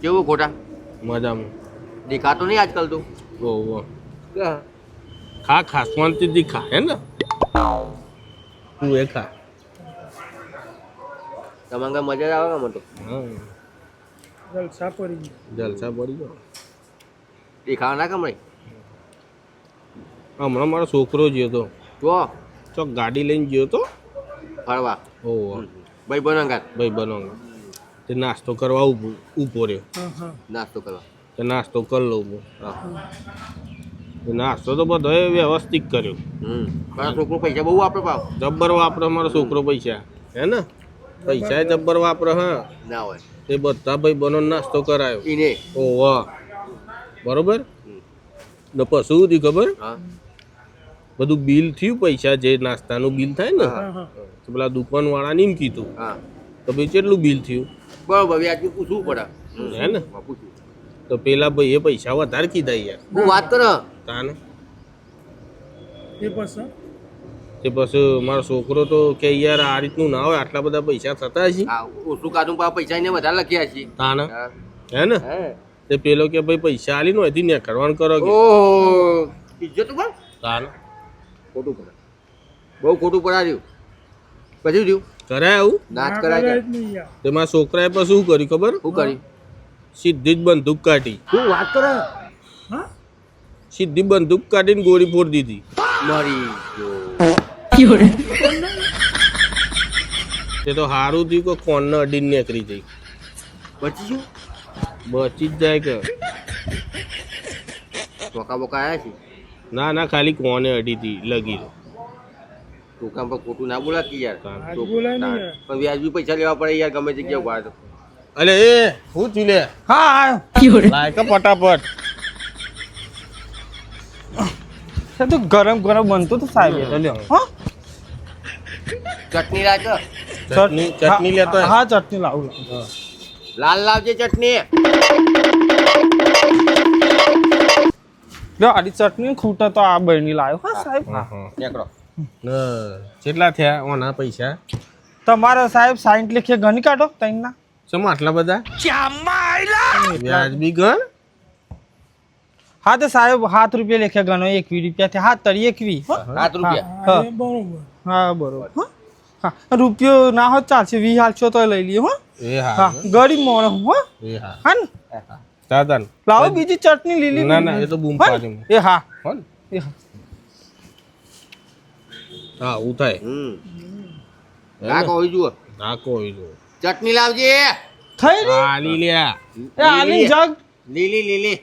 કેવું ખોટા? મજામાં. દેખાતો નહીં આજકાલ તું? ઓહો ખા ખા શાંતિથી ખા હે ને? તું એ ખા. તમારે કાંઈ મજા જ આવે મને તો? હા. જલસા પડી જલસા પડી ગયો દેખાવા ના કમરે હમણાં મારો છોકરો ગયો તો. જો. ચોક ગાડી લઈને ગયો તો. ફરવા. ઓહો ભાઈ બનો ભાઈ બનો તે નાસ્તો કરવા ઊભો ઊભો રહ્યો. હા હા નાસ્તો કરવા. તે નાસ્તો કરી લઉં હું. હા. નાસ્તો તો બધો વ્યવસ્થિત કર્યો. હમ. મારા છોકરો પૈસા બહુ વાપરે પાવ જબ્બર વાપરે મારો છોકરો પૈસા. હે ને? પૈસા જબ્બર વાપરે હા. ના હોય. તે બધા ભાઈ બનો નાસ્તો કરાયો. એને ઓ વાહ. બરોબર? ને પશુ શું થયું ખબર? બધું બિલ થયું પૈસા જે નાસ્તાનું બિલ થાય ને? હા. હા તો પેલા દુકાન વાળાને એમ કીધું. હા. તો ભાઈ કેટલું બિલ થયું? બરોબર વ્યાજબી પૂછવું પડે. હે ને? પૂછવું. તો પેલા ભાઈ એ પૈસા વધારે કીધા યાર. હું વાત કર. તાને? એ પછી તે પછી મારો છોકરો તો કે યાર આ રીતનું ના હોય આટલા બધા પૈસા થતા હશે? ઓછું કાઢું પા પૈસા એને વધારે લખ્યા છે તાને? હે. ને? હે. તે પેલો કે ભાઈ પૈસા આલી નો હતી ને કરવાનું કરો કે? ઓહો ઇજ્જત ઉપર તાને? ખોટું પડે. બહુ ખોટું પડાવ્યું પછી થયું. કરાય આવું? ના કરાય કરાય છે. જ નહીં યાર. તે મારા છોકરાએ પછી શું કર્યું ખબર? શું કર્યું? સીધી જ બંદૂક કાઢી. શું વાત કરે? હા? સીધી બંદૂક કાઢીને ગોળી ફોડી દીધી. મરી ગયો. તે તો સારું થયું કે કોણને અડીને નીકળી જઈ બચી શું બચી જ જાય કે. ચોકા બોકા આવ્યા છે? ના ના ખાલી કોને અડી હતી લગી ચોકા પર ખોટું ના બોલા કે યાર. પણ વ્યાજબી પૈસા લેવા પડે યાર ગમે તો અલે એ હું ચૂલે હા આવ્યો લાય. ફટાફટ. એ તો ગરમ ગરમ બનતું તો સાહેબ લે લ્યો. હા? ચટણી લાવ ચટણી ચટણી લેતો હા ચટણી લાવું. લાલ લાવજે ચટણી. લ્યો આડી ચટણી ખૂટે તો આ બહેની લાવ્યો હા સાહેબ. હા, હા. નીકળો. ને કેટલા થયા ઓના પૈસા? તમારે સાહેબ સાઈઠ લેખે ગણી કાઢો તઈના શેમ આટલા બધા? વ્યાજબી ગણ? હા તો સાહેબ સાત રૂપિયા લેખે ગણો એકવી રૂપિયા થયા. હા તરી એકવી? સાત રૂપિયા? હા હા. બરોબર. હા રૂપિયો ના હોત ચાલશે વી હાલશો તો લઈ લઈએ હો. હા. હા ગરીબ મોણ હો હા. હા. ને? દાદા લાવો બીજી ચટણી લીલી. ના ના એ તો બૂમ પાડી એ હા. હો એ હા. હા હું થાય. હમ. હે ના? જુઓ. ના કોઈ જો ચટણી લાવજે. થઈ રહી આલી લ્યા એ આલી જગ. લીલી લીલી.